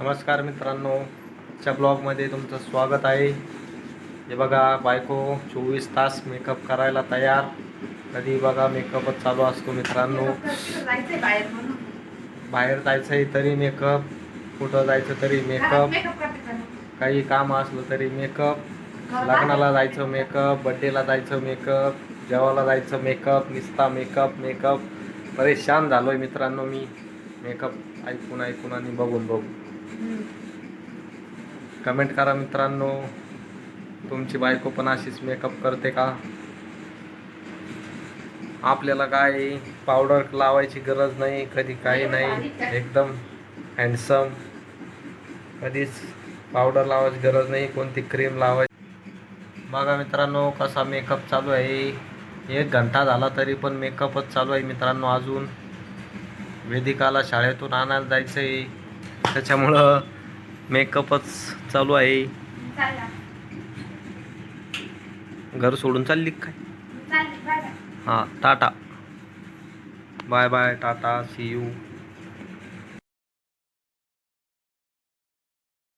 नमस्कार मित्रांनो आजच्या ब्लॉगमध्ये तुमचं स्वागत आहे. हे बघा बायको चोवीस तास मेकअप करायला तयार. कधी बघा मेकअपच चालू असतो मित्रांनो. बाहेर जायचं आहे तरी मेकअप कुठं जायचं तरी मेकअप काही काम असलं तरी मेकअप लग्नाला जायचं मेकअप बड्डेला जायचं मेकअप जेवायला जायचं मेकअप निस्ता मेकअप मेकअप परेशान झालोय मित्रांनो मी. मेकअप ऐकून ऐकून आणि बघून बघून. कमेंट करा मित्रांनो. तुमची बायको पण अशीच मेकअप करते का? आपल्याला काय पावडर लावायची गरज नाही कधी काही नाही. एकदम हँडसम कधीच पावडर लावायची गरज नाही कोणती क्रीम लावायची. बघा मित्रांनो कसा मेकअप चालू आहे. एक घंटा झाला तरी पण मेकअपच चालू आहे मित्रांनो अजून. वेदिकाला शाळेतून आणायला जायचं आहे त्याच्यामुळं मेकअपच चालू आहे. घर सोडून चालली काय. हां tata bye bye tata see you